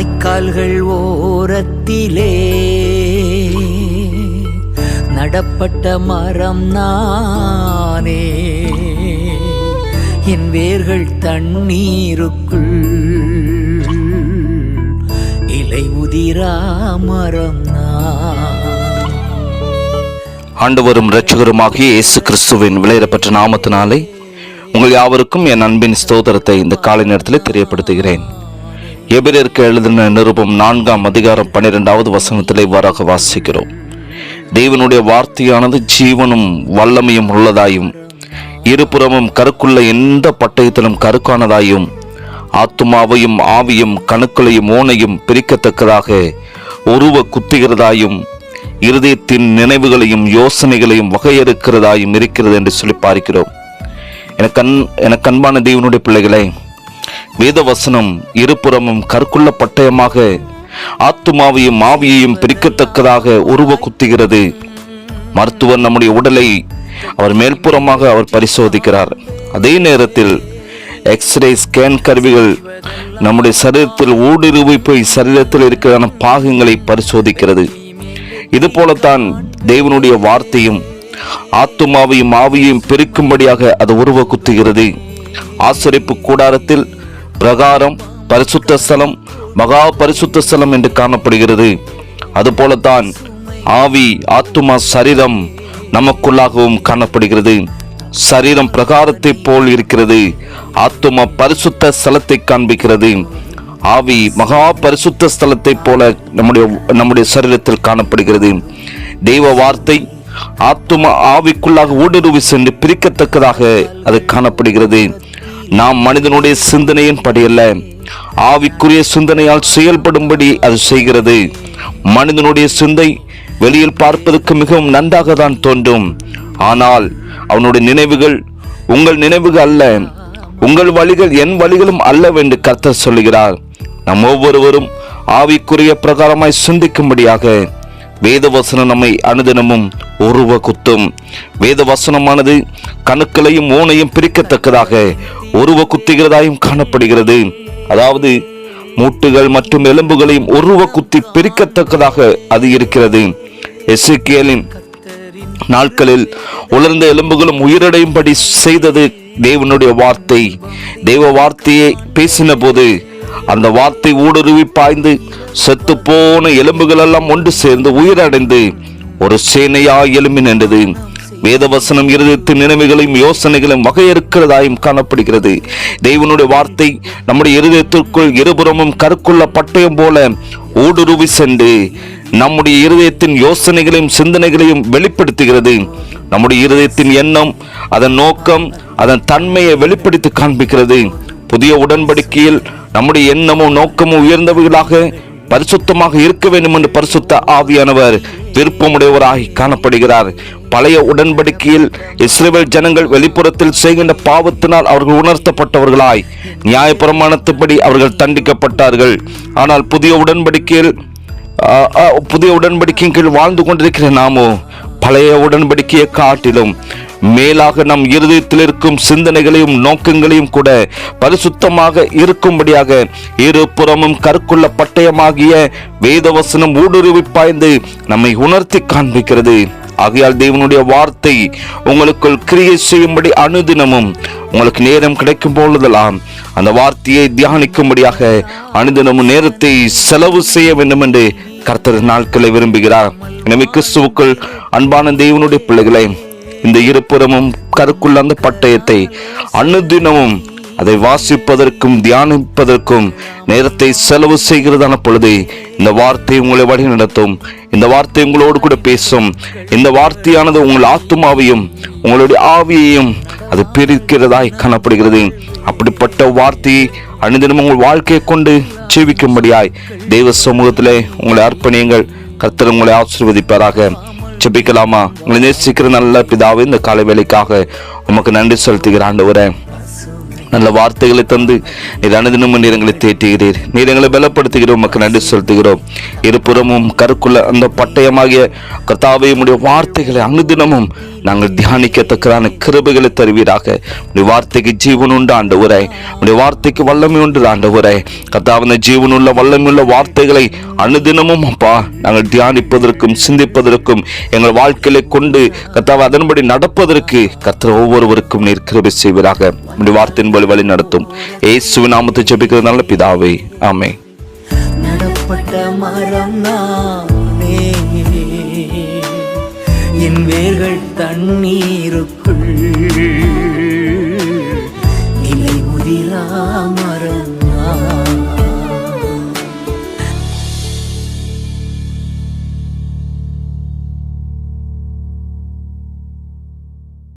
வாய்க்கால்கள் ஓரத்திலே நடப்பட்ட மரம் நானே. என் வேர்கள் தண்ணீருக்குள் இலை உதிரா மரம் ஆண்டவரும் இரட்சகருமாகிய இயேசு கிறிஸ்துவின் விளையிடப்பட்ட நாமத்தினாலே உங்கள் யாவருக்கும் என் அன்பின் ஸ்தோதரத்தை இந்த காலை நேரத்தில் தெரியப்படுத்துகிறேன். எபிரேற்கு எழுதின நிருபம் நான்காம் அதிகாரம் பன்னிரெண்டாவது வசனத்திலே வராக வாசிக்கிறோம். தேவனுடைய வார்த்தையானது ஜீவனும் வல்லமையும் உள்ளதாயும் இருபுறமும் கருக்குள்ள எந்த பட்டயத்திலும் கருக்கானதாயும் ஆத்துமாவையும் ஆவியும் கணுக்களையும் ஓனையும் பிரிக்கத்தக்கதாக உருவ குத்துகிறதாயும் இருதயத்தின் நினைவுகளையும் யோசனைகளையும் வகையறுக்கிறதாயும் இருக்கிறது என்று சொல்லி பார்க்கிறோம். எனக்கு கண் எனக்கு அன்பான தேவனுடைய பிள்ளைகளை வேதவசனம் இருபுறமும் கற்குள்ள பட்டயமாக ஆத்துமாவையும் ஆவியையும் பிரிக்கத்தக்கதாக உருவ குத்துகிறது. மருத்துவர் நம்முடைய உடலை அவர் மேல்புறமாக அவர் பரிசோதிக்கிறார். அதே நேரத்தில் எக்ஸ்ரே ஸ்கேன் கருவிகள் நம்முடைய சரீரத்தில் ஊடுருவி போய் சரீரத்தில் இருக்கிற பாகங்களை பரிசோதிக்கிறது. இது போலத்தான் தேவனுடைய வார்த்தையும் ஆத்துமாவையும் ஆவியையும் பெருக்கும்படியாக அது உருவ குத்துகிறது. ஆசரிப்பு கூடாரத்தில் பிரகாரம் பரிசுத்த ஸ்தலம் மகா பரிசுத்த ஸ்தலம் என்று காணப்படுகிறது. அதுபோலத்தான் ஆவி ஆத்துமா சரீரம் நமக்குள்ளாகவும் காணப்படுகிறது. சரீரம் பிரகாரத்தை போல் இருக்கிறது. ஆத்துமா பரிசுத்த ஸ்தலத்தை காண்பிக்கிறது. ஆவி மகா பரிசுத்த ஸ்தலத்தை போல நம்முடைய நம்முடைய சரீரத்தில் காணப்படுகிறது. தெய்வ வார்த்தை ஆத்தும ஆவிக்குள்ளாக ஊடுருவி சென்று பிரிக்கத்தக்கதாக அது காணப்படுகிறது. நாம் மனிதனுடைய சிந்தனையின் படியல்ல ஆவிக்குரிய சிந்தனையால் செயல்படும்படி அது செய்கிறது. மனிதனுடைய சிந்தை வெளியில் பார்ப்பதற்கு மிகவும் நன்றாக தான் தோன்றும். ஆனால் அவனுடைய நினைவுகள் உங்கள் நினைவுகள் அல்ல. உங்கள் வழிகள் என் வழிகளும் அல்லவென்று கர்த்தர் சொல்லுகிறார். நம் ஒவ்வொருவரும் ஆவிக்குரிய பிரகாரமாய் சிந்திக்கும்படியாக வேதவசனம் நம்மை அனுதினமும் உருவ குத்தும் வேதவசனமானது கணுக்களையும் ஓனையும் பிரிக்கத்தக்கதாக உருவ குத்துகிறதாயும் காணப்படுகிறது. அதாவது மூட்டுகள் மற்றும் எலும்புகளையும் உருவ குத்தி பிரிக்கத்தக்கதாக அது இருக்கிறது. எசேக்கியேலின் நாட்களில் உலர்ந்த எலும்புகளும் உயிரடையும்படி செய்தது தேவனுடைய வார்த்தை தெய்வ வார்த்தையை பேசின போது அந்த வார்த்தை ஊடுருவி பாய்ந்து செத்து போன எலும்புகள் எல்லாம் ஒன்று சேர்ந்து உயிரடைந்து ஒரு சேனையா எலும்பி நின்றது. வேதவசனம் இருதயத்தின் நினைவுகளையும் யோசனைகளையும் வகையறுக்கிறதாயும் காணப்படுகிறது. தெய்வனுடைய வார்த்தை நம்முடைய இருதயத்திற்குள் இருபுறமும் கருக்குள்ள பட்டயம் போல ஊடுருவி சென்று நம்முடைய இருதயத்தின் யோசனைகளையும் சிந்தனைகளையும் வெளிப்படுத்துகிறது. நம்முடைய இருதயத்தின் எண்ணம் அதன் நோக்கம் அதன் தன்மையை வெளிப்படுத்தி காண்பிக்கிறது. புதிய உடன்படிக்கையில் நம்முடைய எண்ணமும் நோக்கமும் உயர்ந்தவர்களாக பரிசுத்தமாக இருக்க வேண்டும் என்று பரிசுத்த ஆவியானவர் விருப்பமுடையவராகி காணப்படுகிறார். பழைய உடன்படிக்கையில் இஸ்ரேல் ஜனங்கள் வெளிப்புறத்தில் செய்கின்ற பாவத்தினால் அவர்கள் உணர்த்தப்பட்டவர்களாய். நியாயப்பிரமாணத்துப்படி அவர்கள் தண்டிக்கப்பட்டார்கள். ஆனால் புதிய உடன்படிக்கையில் புதிய உடன்படிக்கையின் கீழ் வாழ்ந்து கொண்டிருக்கிற நாமோ பழைய உடன்படிக்கையை காட்டிலும் மேலாக நம் இருதயத்தில் இருக்கும் சிந்தனைகளையும் நோக்கங்களையும் கூட பரிசுத்தமாக இருக்கும்படியாக இருபுறமும் கற்குள்ள பட்டயமாகிய வேதவசனம் ஊடுருவி பாய்ந்து நம்மை உணர்த்தி காண்பிக்கிறது. ஆகையால் தேவனுடைய வார்த்தை உங்களுக்குள் கிரியை செய்யும்படி அனுதினமும் உங்களுக்கு நேரம் கிடைக்கும் பொழுதெல்லாம் அந்த வார்த்தையை தியானிக்கும்படியாக அனுதினமும் நேரத்தை செலவு செய்ய வேண்டும் என்று கர்த்தர் நாட்களை விரும்புகிறார். எனவே கிறிஸ்துவுக்குள் அன்பான தெய்வனுடைய பிள்ளைகளை இந்த இருபுறமும் கருக்குள்ள அந்த பட்டயத்தை அனுதினமும் அதை வாசிப்பதற்கும் தியானிப்பதற்கும் நேரத்தை செலவு செய்கிறதான பொழுது இந்த வார்த்தை உங்களை வழி நடத்தும் இந்த வார்த்தை உங்களோடு கூட பேசும். இந்த வார்த்தையானது உங்கள் ஆத்துமாவையும் உங்களுடைய ஆவியையும் அது பிரிக்கிறதாய் காணப்படுகிறது. அப்படிப்பட்ட வார்த்தையை அனுதினம் உங்கள் வாழ்க்கையை கொண்டு ஜீவிக்கும்படியாய் தெய்வ சமூகத்திலே உங்களை அர்ப்பணியுங்கள். கர்த்தர் உங்களை ஆசீர்வதிப்பாராக. ஜெபிக்கலாமா? உங்களை நேசிக்கிற நல்ல பிதாவே இந்த காலை வேலைக்காக உமக்கு நன்றி செலுத்துகிற ஆண்டவரே. நல்ல வார்த்தைகளை தந்து நீர் அனுதினமும் நீர் எங்களை தேற்றுகிறீர். நீர் எங்களை பலப்படுத்துகிறோம் உமக்கு நன்றி செலுத்துகிறோம். இருபுறமும் கருக்குள்ள அந்த பட்டயமாகிய கர்த்தாவே உடைய வார்த்தைகளை அனுதினமும் நாங்கள் தியானிக்கத்தக்கதான கிருபைகளை தருவீராக. உடைய வார்த்தைக்கு ஜீவன் உண்டு ஆண்டவரே. உடைய வார்த்தைக்கு வல்லமை உண்டு ஆண்டவரே. கர்த்தாவின ஜீவனுள்ள வல்லமையுள்ள வார்த்தைகளை அனுதினமும் அப்பா நாங்கள் தியானிப்பதற்கும் சிந்திப்பதற்கும் எங்கள் வாழ்க்கையில கொண்டு கர்த்தாவை அதன்படி நடப்பதற்கு கர்த்தர் ஒவ்வொருவருக்கும் நீர் கிருபை செய்வீராக. உடைய வார்த்தையின் வழி வழி நடத்தும் ஏசுவின் நாமத்தை ஜபிக்கிறதுனால பிதாவே ஆமே நடப்பட்ட மரம் என் வேர்கள் தண்ணீருக்குள் நிலை முதிராமா